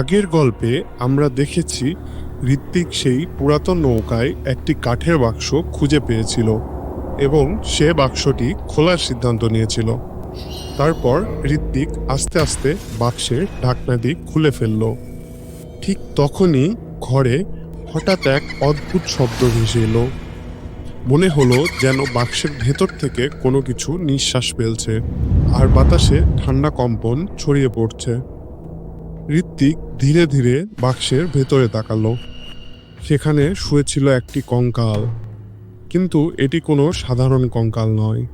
আগের গল্পে আমরা দেখেছি ঋত্বিক সেই পুরাতন নৌকায় একটি কাঠের বাক্স খুঁজে পেয়েছিল এবং সে বাক্সটি খোলার সিদ্ধান্ত নিয়েছিল। তারপর ঋত্বিক আস্তে আস্তে বাক্সের ঢাকনাটি খুলে ফেলল। ঠিক তখনই ঘরে হঠাৎ এক অদ্ভুত শব্দ ভেসে এলো। মনে হলো যেন বাক্সের ভেতর থেকে কোনো কিছু নিঃশ্বাস ফেলছে, আর বাতাসে ঠান্ডা কম্পন ছড়িয়ে পড়ছে। ঋত্বিক ধীরে ধীরে বাক্সের ভেতরে তাকালো। সেখানে শুয়েছিল একটি কঙ্কাল। কিন্তু এটি কোনো সাধারণ কঙ্কাল নয়।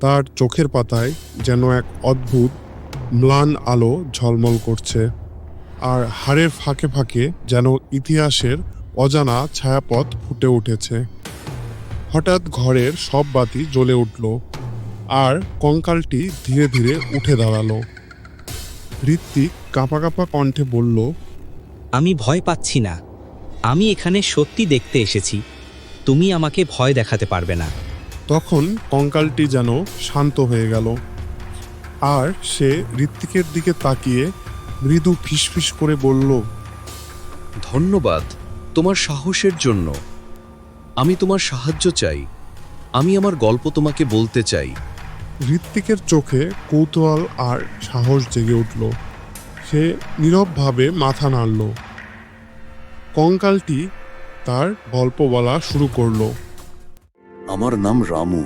তার চোখের পাতায় যেন এক অদ্ভুত, ম্লান আলো ঝলমল করছে। আর হাড়ের ফাঁকে ফাঁকে যেন ইতিহাসের অজানা ছায়াপথ ফুটে উঠেছে। হঠাৎ ঘরের সব বাতি জ্বলে উঠল। আর কঙ্কালটি ধীরে ধীরে উঠে দাঁড়াল। ঋত্বিক কাঁপা কাঁপা কণ্ঠে বলল আমি ভয় পাচ্ছি না। আমি এখানে সত্যি দেখতে এসেছি। তুমি আমাকে ভয় দেখাতে পারবে না। তখন কঙ্কালটি যেন শান্ত হয়ে গেল। আর সে ঋত্বিকের দিকে তাকিয়ে মৃদু ফিসফিস করে বলল ধন্যবাদ তোমার সাহসের জন্য। আমি তোমার সাহায্য চাই। আমি আমার গল্প তোমাকে বলতে চাই। ঋত্বিকের চোখে কৌতূহল আর সাহস জেগে উঠল। সে নীরবভাবে মাথা নাড়ল। কঙ্কালটি তার গল্প বলা শুরু করল। আমার নাম রামু।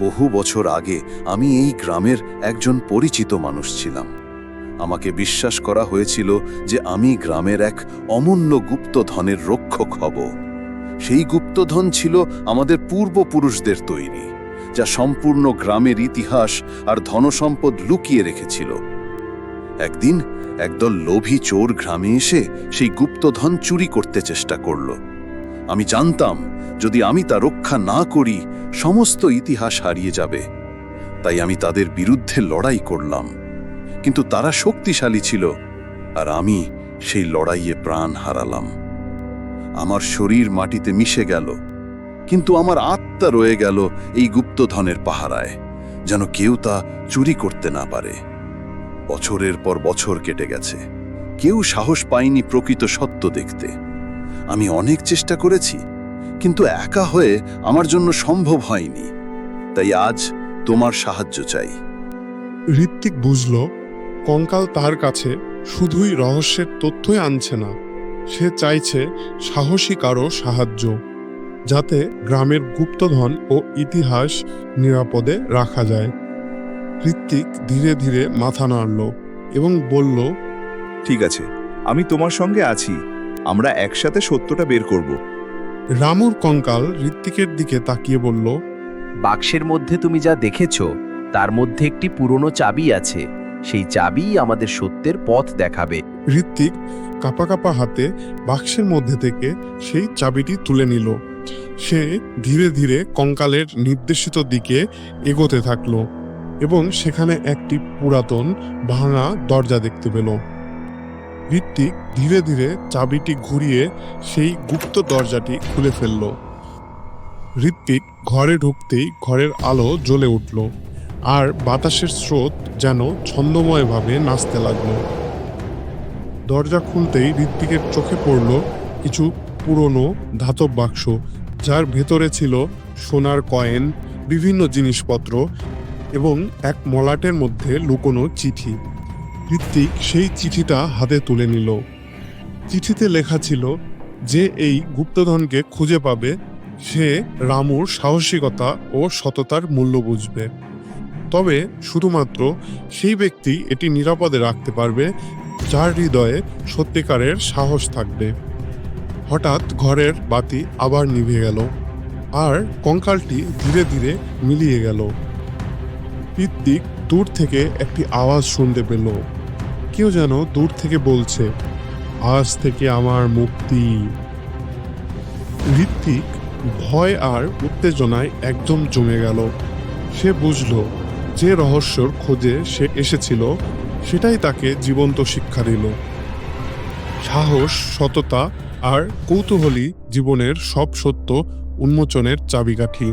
বহু বছর আগে আমি এই গ্রামের একজন পরিচিত মানুষ ছিলাম। আমাকে বিশ্বাস করা হয়েছিল যে আমি গ্রামের এক অমূল্য গুপ্তধনের রক্ষক হব। সেই গুপ্তধন ছিল আমাদের পূর্বপুরুষদের তৈরি। যা সম্পূর্ণ গ্রামের ইতিহাস আর ধনসম্পদ লুকিয়ে রেখেছিল। একদিন একদল লোভী চোর গ্রামে এসে সেই গুপ্তধন চুরি করতে চেষ্টা করল। আমি জানতাম, যদি আমি তা রক্ষা না করি, সমস্ত ইতিহাস হারিয়ে যাবে। তাই আমি তাদের বিরুদ্ধে লড়াই করলাম। কিন্তু তারা শক্তিশালী ছিল, আর আমি সেই লড়াইয়ে প্রাণ হারালাম। আমার শরীর মাটিতে মিশে গেল। কিন্তু আমার আত্মা রয়ে গেল এই গুপ্তধনের পাহারায়, যেন কেউ তা চুরি করতে না পারে। বছরের পর বছর কেটে গেছে, কেউ সাহস পায়নি প্রকৃত সত্য দেখতে। আমি অনেক চেষ্টা করেছি, কিন্তু একা হয়ে আমার জন্য সম্ভব হয়নি। তাই আজ তোমার সাহায্য চাই। ঋত্বিক বুঝল, কঙ্কাল তার কাছে শুধুই রহস্যের তথ্যই আনছে না, সে চাইছে সাহসী কারও সাহায্য। যাতে গ্রামের গুপ্তধন ও ইতিহাস নিরাপদে রাখা যায়। ঋত্বিক ধীরে ধীরে মাথা নাড়ল এবং বলল ঠিক আছে আমি তোমার সঙ্গে আছি। আমরা একসাথে সত্যটা বের করব। রামুর কঙ্কাল ঋত্বিকের দিকে তাকিয়ে বলল বাক্সের মধ্যে তুমি যা দেখেছ তার মধ্যে একটি পুরনো চাবি আছে। সেই চাবিই আমাদের সত্যের পথ দেখাবে। ঋত্বিক কাপা কাপা হাতে বাক্সের মধ্যে থেকে সেই চাবিটি তুলে নিল। সে ধীরে ধীরে কঙ্কালের নির্দেশিত দিকে এগোতে থাকল এবং সেখানে একটি পুরাতন ভাঙা দরজা দেখতে পেল। ঋত্বিক ধীরে ধীরে চাবিটি ঘুরিয়ে সেই গুপ্ত দরজাটি খুলে ফেলল। ঋত্বিক ঘরে ঢুকতেই ঘরের আলো জ্বলে উঠল আর বাতাসের স্রোত যেন ছন্দময়ভাবে নাচতে লাগল। দরজা খুলতেই ঋত্বিকের চোখে পড়ল কিছু পুরনো ধাতব বাক্স, যার ভেতরে ছিল সোনার কয়েন, বিভিন্ন জিনিসপত্র এবং এক মলাটের মধ্যে লুকোনো চিঠি। ঋত্বিক সেই চিঠিটা হাতে তুলে নিল। চিঠিতে লেখা ছিল, যে এই গুপ্তধনকে খুঁজে পাবে, সে রামুর সাহসিকতা ও সততার মূল্য বুঝবে। তবে শুধুমাত্র সেই ব্যক্তি এটি নিরাপদে রাখতে পারবে, যার হৃদয়ে সত্যিকারের সাহস থাকবে। হঠাৎ ঘরের বাতি আবার নিভে গেল আর কঙ্কালটি ধীরে ধীরে মিলিয়ে গেল। ঋত্বিক দূর থেকে একটি আওয়াজ শুনতে পেল। কেউ যেন দূর থেকে বলছে, আজ থেকে আমার মুক্তি। ঋত্বিক ভয় আর উত্তেজনায় একদম জমে গেল। সে বুঝল যে রহস্যর খোঁজে সে এসেছিল, সেটাই তাকে জীবন্ত শিক্ষা দিল। সাহস, সততা আর কৌতূহলী জীবনের সব সত্য উন্মোচনের চাবিকাঠি।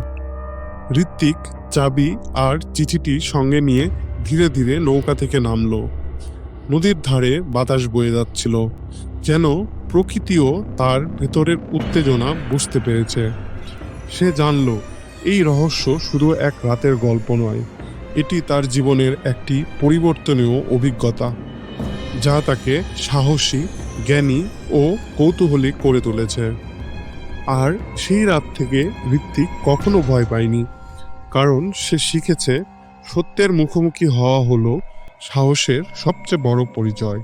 ঋত্বিক চাবি আর চিঠিটি সঙ্গে নিয়ে ধীরে ধীরে নৌকা থেকে নামলো। নদীর ধারে বাতাস বয়ে যাচ্ছিল, যেন প্রকৃতিও তার ভেতরের উত্তেজনা বুঝতে পেরেছে। সে জানল, এই রহস্য শুধু এক রাতের গল্প নয়, এটি তার জীবনের একটি পরিবর্তনীয় অভিজ্ঞতা, যা তাকে সাহসী জ্ঞানী ও কৌতূহলী করে তুলেছে। আর সেই রাত থেকে ঋত্বিক কখনো ভয় পায়নি, কারণ সে শিখেছে সত্যের মুখোমুখি হওয়া হলো সাহসের সবচেয়ে বড় পরিচয়।